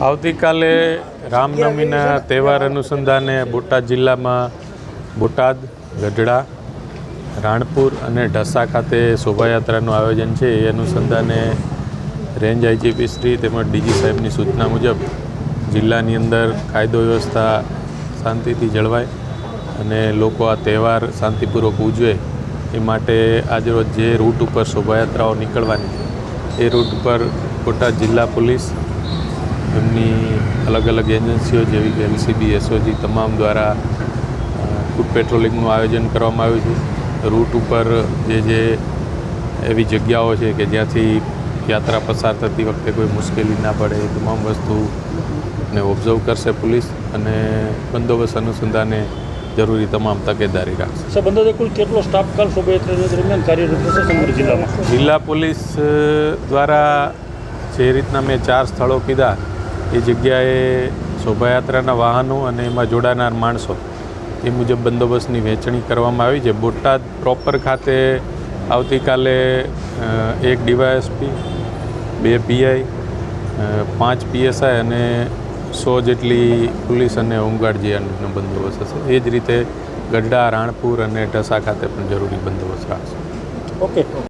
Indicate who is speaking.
Speaker 1: આવતીકાલે રામનવમીના તહેવાર અનુસંધાને બોટાદ જિલ્લામાં બોટાદ, ગઢડા, રાણપુર અને ઢસા ખાતે શોભાયાત્રાનું આયોજન છે. એ અનુસંધાને રેન્જ આઈજીપી શ્રી તેમજ ડીજી સાહેબની સૂચના મુજબ જિલ્લાની અંદર કાયદો વ્યવસ્થા શાંતિથી જળવાય અને લોકો આ તહેવાર શાંતિપૂર્વક ઉજવે એ માટે આજરોજ જે રૂટ ઉપર શોભાયાત્રાઓ નીકળવાની એ રૂટ ઉપર બોટાદ જિલ્લા પોલીસ એમની અલગ અલગ એજન્સીઓ જેવી કે એલસીબી એસઓજી તમામ દ્વારા ફૂડ પેટ્રોલિંગનું આયોજન કરવામાં આવ્યું છે. રૂટ ઉપર જે જે એવી જગ્યાઓ છે કે જ્યાંથી યાત્રા પસાર થતી વખતે કોઈ મુશ્કેલી ના પડે એ તમામ વસ્તુને ઓબ્ઝર્વ કરશે પોલીસ અને બંદોબસ્ત અનુસંધાને જરૂરી તમામ તકેદારી રાખશે.
Speaker 2: કુલ કેટલો સ્ટાફ કાલ શોભાયાત્રા દરમિયાન કાર્યરત થશે સમગ્ર જિલ્લામાં?
Speaker 1: જિલ્લા પોલીસ દ્વારા જે રીતના મેં ચાર સ્થળો કીધા એ જગ્યાએ શોભાયાત્રાના વાહનો અને એમાં જોડાનાર માણસો એ મુજબ બંદોબસ્તની વહેંચણી કરવામાં આવી છે. બોટાદ પ્રોપર ખાતે આવતીકાલે એક ડીવાયએસપી, બે પીઆઈ પાંચ પીએસઆઈ અને સો જેટલી પોલીસ અને હોમગાર્ડ બંદોબસ્ત હશે. એ જ રીતે ગઢડા, રાણપુર અને ઢસા ખાતે પણ જરૂરી બંદોબસ્ત રાખશે.
Speaker 2: ઓકે.